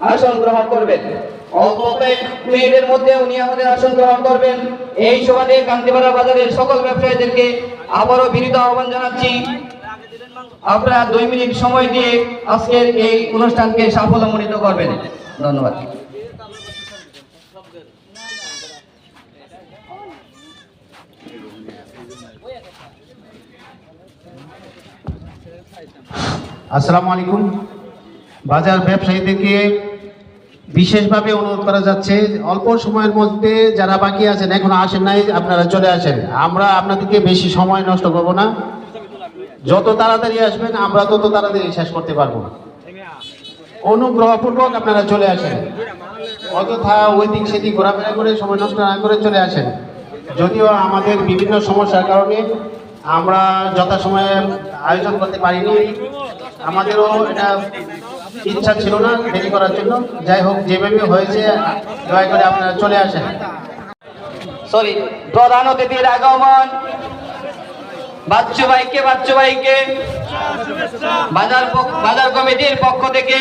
আসন গ্রহণ করবেন। অল্প আসন করবেন। এই বাজারের সকল ব্যবসায়ীদেরকে আবারও আহ্বান জানাচ্ছি। আপনারা সময় দিয়ে আজকের এই অনুষ্ঠানকে করবেন। ধন্যবাদ। আসসালামু আলাইকুম। বাজার ব্যবসায়ীদেরকে বিশেষভাবে অনুরোধ করা যাচ্ছে, অল্প সময়ের মধ্যে যারা বাকি আছেন, এখনও আসেন নাই, আপনারা চলে আসেন। আমরা আপনাদেরকে বেশি সময় নষ্ট করব না। যত তাড়াতাড়ি আসবেন, আমরা তত তাড়াতাড়ি শেষ করতে পারব। অনুগ্রহপূর্বক আপনারা চলে আসেন। অযথা ওই দিক সেদিক ঘোরাফেরা করে, সময় নষ্ট না করে চলে আসেন। যদিও আমাদের বিভিন্ন সমস্যার কারণে আমরা যথাসময়ে আয়োজন করতে পারিনি। আমাদেরও এটা ইচ্ছা ছিল না দেরি করার জন্য। যাই হোক যেভাবে হয়েছে দয়া করে আপনারা চলে আসেন। সরি প্রধান অতিথির আগমন। বাচ্চু ভাইকে বাচ্চু ভাইকে বাজার বাজার কমিটির পক্ষ থেকে।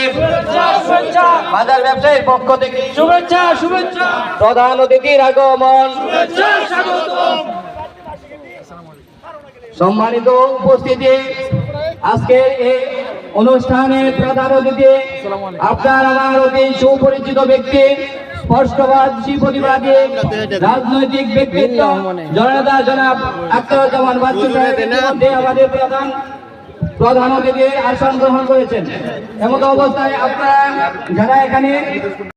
বাজার ব্যবসায়ীর পক্ষ থেকে। শুভেচ্ছা শুভেচ্ছা। প্রধান অতিথির আগমন। সম্মানিত উপস্থিতি। আজকে এই অনুষ্ঠানের প্রধান অতিথি আপনার আমার অতি সুপরিচিত ব্যক্তি স্পষ্টবাদী প্রতিবাদী রাজনৈতিক ব্যক্তিত্ব জনতা জনাব আক্তারুজ্জামান বাচ্চু আমাদের প্রধান প্রধান অতিথির আসন গ্রহণ করেছেন। এমত অবস্থায় আপনারা যারা এখানে